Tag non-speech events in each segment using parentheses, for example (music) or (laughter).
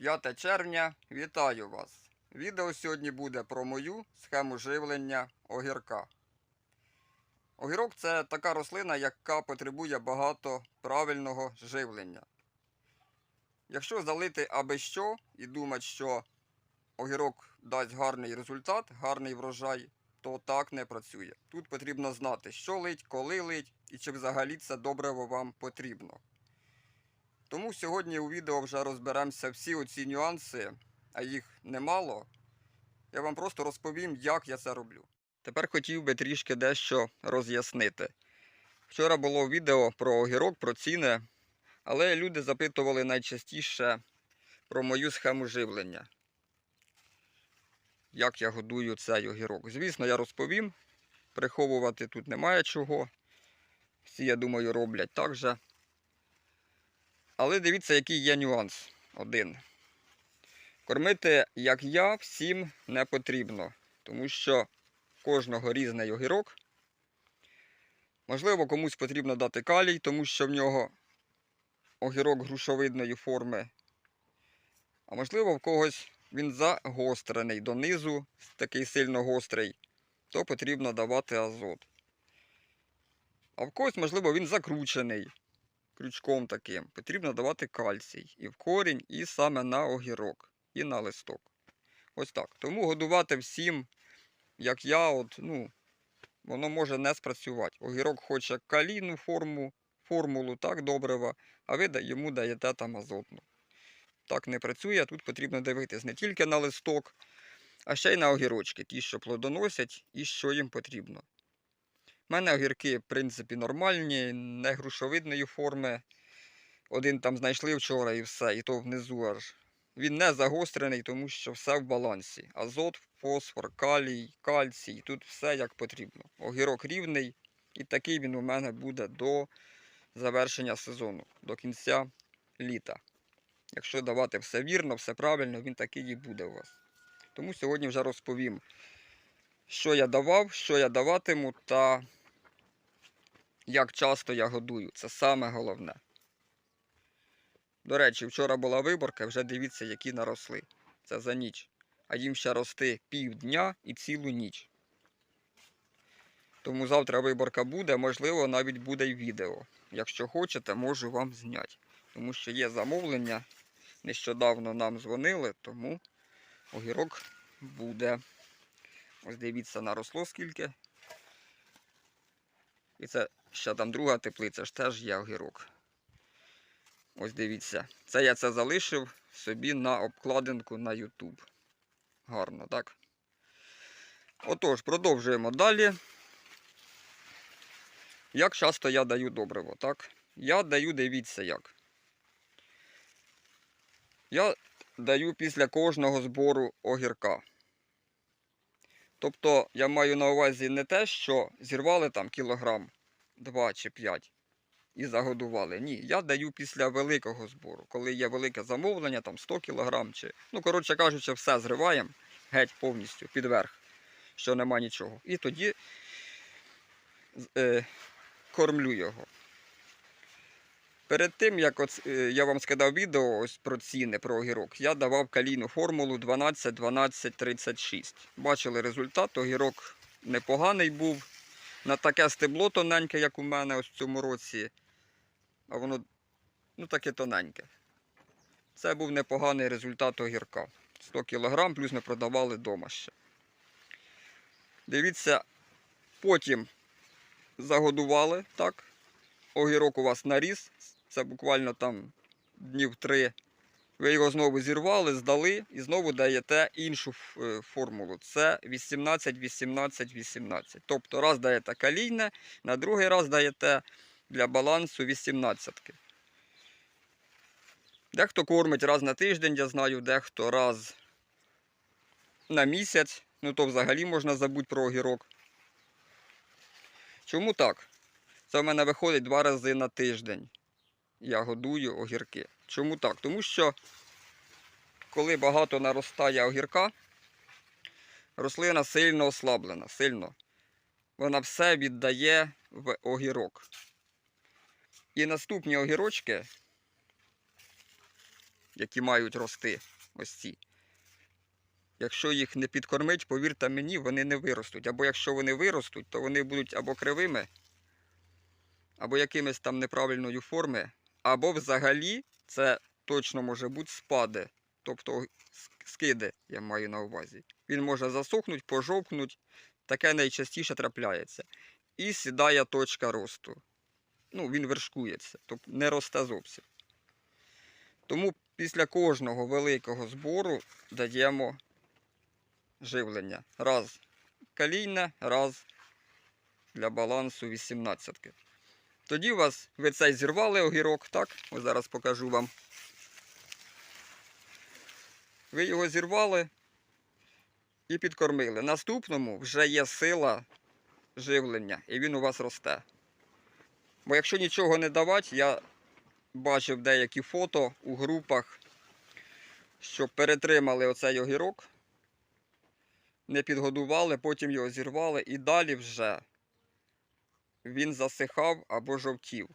5 червня, вітаю вас! Відео сьогодні буде про мою схему живлення огірка. Огірок це така рослина, яка потребує багато правильного живлення. Якщо залити аби що і думати, що огірок дасть гарний результат, гарний врожай, то так не працює. Тут потрібно знати, що лить, коли лить і чи взагалі це добриво вам потрібно. Тому сьогодні у відео вже розберемося всі оці нюанси, а їх немало. Я вам просто розповім, як я це роблю. Тепер хотів би трішки дещо роз'яснити. Вчора було відео про огірок, про ціни, але люди запитували найчастіше про мою схему живлення. Як я годую цей огірок. Звісно, я розповім. Приховувати тут немає чого. Всі, я думаю, роблять так же. Але дивіться, який є нюанс. Один. Кормити, як я, всім не потрібно, тому що кожного різний огірок. Можливо, комусь потрібно дати калій, тому що в нього огірок грушовидної форми. А можливо, в когось він загострений донизу, такий сильно гострий, то потрібно давати азот. А в когось, можливо, він закручений крючком таким. Потрібно давати кальцій і в корінь, і саме на огірок, і на листок. Ось так. Тому годувати всім, як я, от, ну, воно може не спрацювати. Огірок хоче калійну форму, формулу, так, добрива, а ви йому даєте там азотну. Так не працює, тут потрібно дивитись не тільки на листок, а ще й на огірочки, ті, що плодоносять і що їм потрібно. У мене огірки, в принципі, нормальні, не грушовидної форми. Один там знайшли вчора і все, і то внизу аж. Він не загострений, тому що все в балансі. Азот, фосфор, калій, кальцій, тут все як потрібно. Огірок рівний, і такий він у мене буде до завершення сезону, до кінця літа. Якщо давати все вірно, все правильно, він такий і буде у вас. Тому сьогодні вже розповім, що я давав, що я даватиму та як часто я годую. Це саме головне. До речі, вчора була виборка, вже дивіться, які наросли. Це за ніч. А їм ще рости півдня і цілу ніч. Тому завтра виборка буде, можливо, навіть буде й відео. Якщо хочете, можу вам зняти. Тому що є замовлення. Нещодавно нам дзвонили, тому огірок буде. Ось дивіться, наросло скільки. І це ще там друга теплиця ж теж є огірок. Ось дивіться. Це я це залишив собі на обкладинку на YouTube. Гарно, так? Отож, продовжуємо далі. Як часто я даю добриво, так? Я даю, дивіться як. Я даю після кожного збору огірка. Тобто я маю на увазі не те, що зірвали там кілограм 2 чи 5 і загодували. Ні, я даю після великого збору, коли є велике замовлення, там 100 кілограм чи. Ну, коротше кажучи, все зриваємо геть повністю під верх, що нема нічого. І тоді е, кормлю його. Перед тим, як от, е, я вам скидав відео ось про ціни про огірок, я давав калійну формулу 12, 12, 36. Бачили результат, огірок непоганий був. На таке стебло тоненьке, як у мене ось в цьому році. А воно ну, таке тоненьке. Це був непоганий результат огірка. 100 кг, плюс ми продавали вдома ще. Дивіться, потім загодували, так. Огірок у вас наріс, це буквально там днів три. Ви його знову зірвали, здали і знову даєте іншу е, формулу. Це 18, 18, 18. Тобто раз даєте калійне, на другий раз даєте для балансу 18. Дехто кормить раз на тиждень, я знаю, дехто раз на місяць. Ну то взагалі можна забути про огірок. Чому так? Це в мене виходить два рази на тиждень. Я годую огірки. Чому так? Тому що коли багато наростає огірка, рослина сильно ослаблена, сильно. Вона все віддає в огірок. І наступні огірочки, які мають рости. Ось ці. Якщо їх не підкормить, повірте мені, вони не виростуть. Або якщо вони виростуть, то вони будуть або кривими, або якимись там неправильної форми, або взагалі це точно може бути спади. Тобто ск- скиди, я маю на увазі. Він може засохнути, пожовкнути. Таке найчастіше трапляється. І сідає точка росту. Ну, він вершкується, тобто не росте зовсім. Тому після кожного великого збору даємо живлення. Раз калійне, раз для балансу 18. Тоді у вас ви цей зірвали огірок, так? Ось зараз покажу вам. Ви його зірвали і підкормили. Наступному вже є сила живлення, і він у вас росте. Бо якщо нічого не давати, я бачив деякі фото у групах, що перетримали оцей огірок, не підгодували, потім його зірвали і далі вже він засихав або жовтів.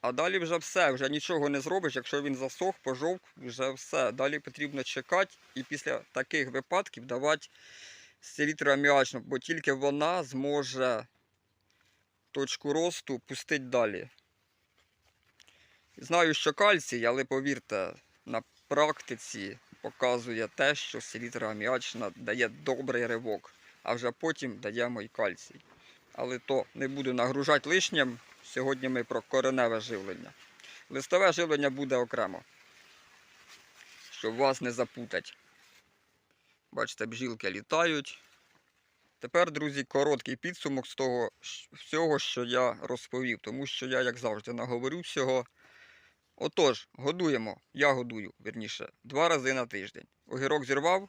А далі вже все, вже нічого не зробиш, якщо він засох, пожовк, вже все. Далі потрібно чекати і після таких випадків давати селітру аміачну, бо тільки вона зможе точку росту пустити далі. Знаю, що кальцій, але повірте, на практиці показує те, що селітра аміачна дає добрий ривок, а вже потім даємо і кальцій. Але то не буду нагружати лишнім. Сьогодні ми про кореневе живлення. Листове живлення буде окремо, щоб вас не запутати. Бачите, бджілки літають. Тепер, друзі, короткий підсумок з того всього, що я розповів, тому що я, як завжди, наговорю всього. Отож, годуємо, я годую, вірніше, два рази на тиждень. Огірок зірвав,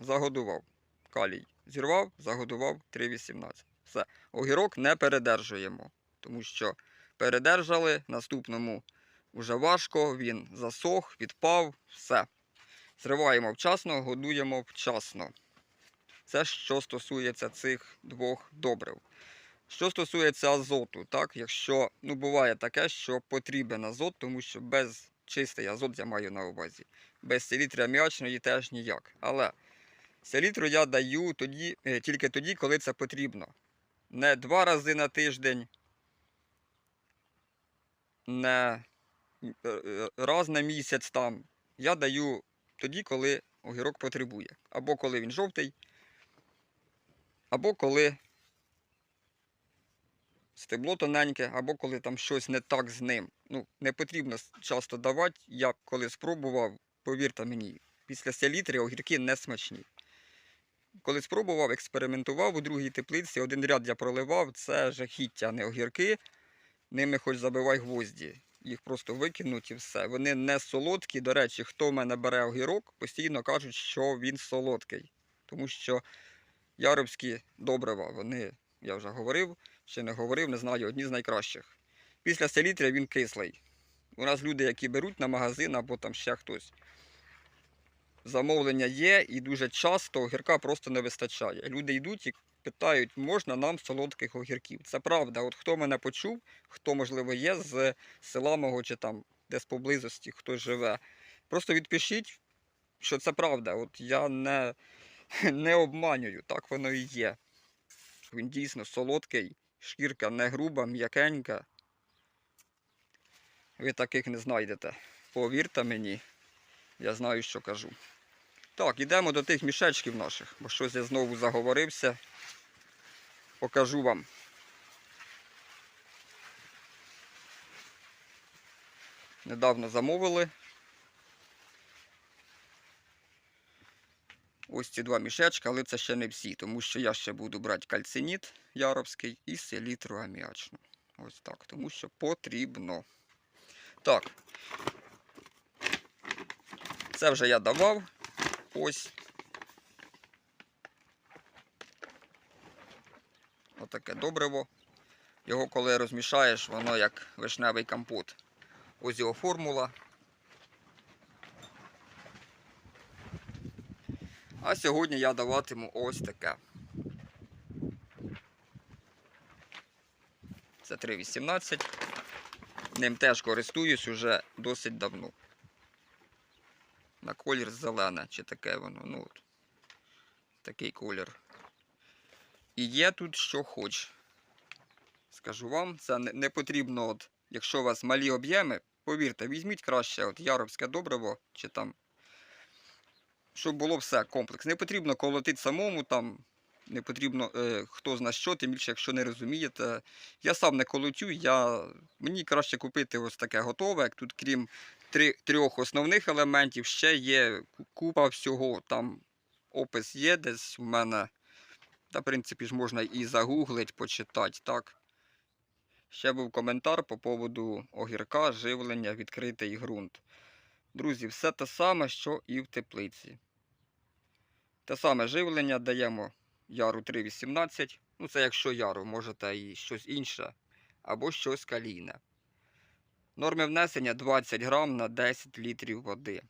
загодував. Калій зірвав, загодував 3,18. Все. Огірок не передержуємо, тому що передержали, наступному вже важко, він засох, відпав, все. Зриваємо вчасно, годуємо вчасно. Це що стосується цих двох добрив. Що стосується азоту, так, якщо ну, буває таке, що потрібен азот, тому що без чистий азот я маю на увазі. Без селітри аміачної теж ніяк. Але селітру я даю тоді, е, тільки тоді, коли це потрібно. Не два рази на тиждень, не е, е, раз на місяць там. Я даю тоді, коли огірок потребує. Або коли він жовтий, або коли стебло тоненьке, або коли там щось не так з ним. Ну, не потрібно часто давати. Я коли спробував, повірте мені, після селітри огірки не смачні. Коли спробував, експериментував у другій теплиці, один ряд я проливав, це жахіття, не огірки. Ними хоч забивай гвозді. Їх просто викинуть і все. Вони не солодкі. До речі, хто в мене бере огірок, постійно кажуть, що він солодкий. Тому що яробські добрива, вони, я вже говорив, ще не говорив, не знаю, одні з найкращих. Після селітри він кислий. У нас люди, які беруть на магазин або там ще хтось. Замовлення є і дуже часто огірка просто не вистачає. Люди йдуть і питають, можна нам солодких огірків. Це правда. От хто мене почув, хто, можливо, є з села мого чи там десь поблизості хтось живе. Просто відпишіть, що це правда. От я не, (laughs) не обманюю, так воно і є. Він дійсно солодкий, шкірка не груба, м'якенька. Ви таких не знайдете. Повірте мені, я знаю, що кажу. Так, йдемо до тих мішечків наших, бо щось я знову заговорився. Покажу вам. Недавно замовили. Ось ці два мішечка, але це ще не всі, тому що я ще буду брати кальциніт яровський і селітру аміачну. Ось так, тому що потрібно. Так. Це вже я давав. Ось. Отаке добриво. Його коли розмішаєш, воно як вишневий компот. Ось його формула. А сьогодні я даватиму ось таке. Це 3,18. Ним теж користуюсь уже досить давно. На колір зелене, чи таке воно. Ну, от. Такий колір. І є тут що хоч. Скажу вам, це не, потрібно, от, якщо у вас малі об'єми, повірте, візьміть краще от, яровське добриво, чи там, щоб було все комплекс. Не потрібно колотити самому, там, не потрібно е, хто зна що, тим більше, якщо не розумієте. Я сам не колотю, я... мені краще купити ось таке готове, як тут, крім трьох основних елементів, ще є купа всього. Там опис є десь в мене. Та, в принципі, ж можна і загуглить, почитати, так. Ще був коментар по поводу огірка, живлення, відкритий ґрунт. Друзі, все те саме, що і в теплиці. Те саме живлення даємо яру 3,18. Ну, це якщо яру, можете і щось інше, або щось калійне. Норми внесення 20 грам на 10 літрів води.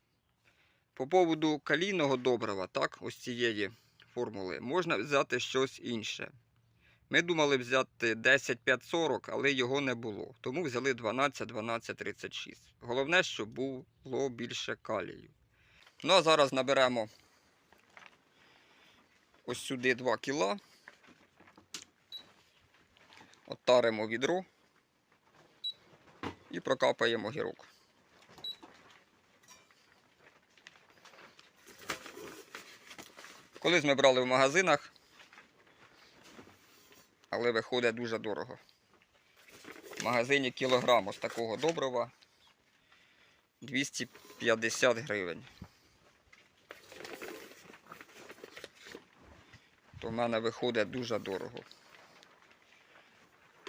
По поводу калійного добрива, так, ось цієї формули, можна взяти щось інше. Ми думали взяти 10540, але його не було. Тому взяли 12-1236. Головне, щоб було більше калію. Ну а зараз наберемо ось сюди 2 кіла. Оттаримо відро і прокапаємо гірок. Колись ми брали в магазинах, але виходить дуже дорого. В магазині кілограм ось такого добрива 250 гривень. То в мене виходить дуже дорого.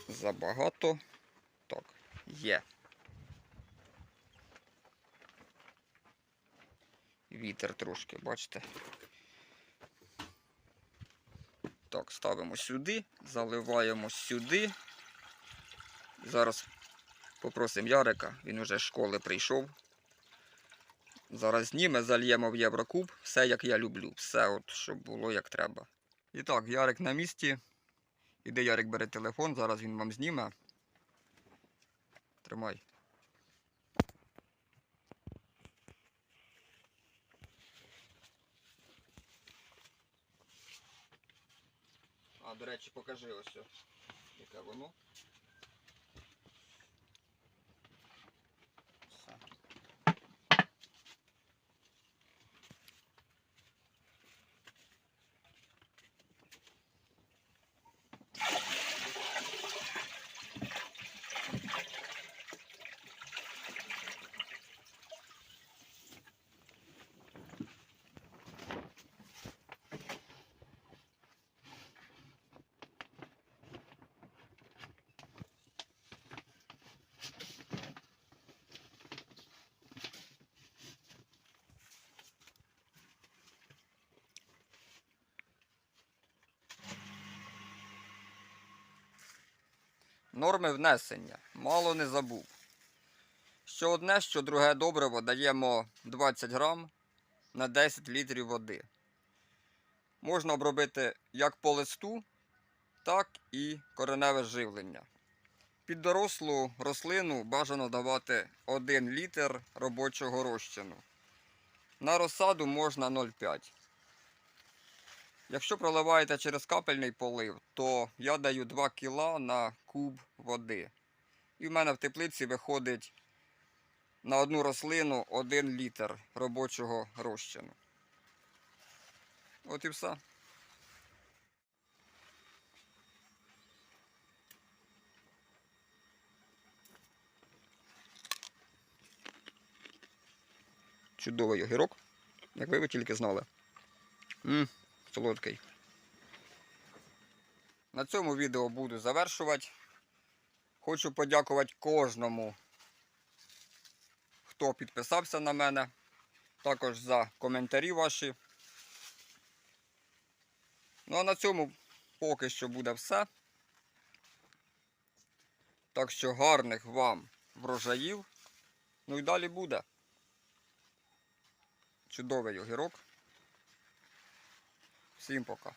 Забагато. Так, є. Вітер трошки, бачите? Так, ставимо сюди, заливаємо сюди. Зараз попросимо Ярика, він уже з школи прийшов. Зараз зніме, зальємо в Єврокуб, все як я люблю, все, от, щоб було як треба. І так, Ярик на місці. Іде Ярик бере телефон, зараз він вам зніме. Тримай. А, до речі, покажи ось, яке воно. Норми внесення. Мало не забув. Що одне, що друге добриво даємо 20 грам на 10 літрів води. Можна обробити як по листу, так і кореневе живлення. Під дорослу рослину бажано давати 1 літр робочого розчину. На розсаду можна 0,5. Якщо проливаєте через капельний полив, то я даю 2 кіла на куб води. І в мене в теплиці виходить на одну рослину 1 літр робочого розчину. От і все. Чудовий огірок, як ви, ви тільки знали. М, солодкий. На цьому відео буду завершувати. Хочу подякувати кожному, хто підписався на мене. Також за коментарі ваші. Ну а на цьому поки що буде все. Так що гарних вам врожаїв. Ну і далі буде. Чудовий огірок. Всім пока.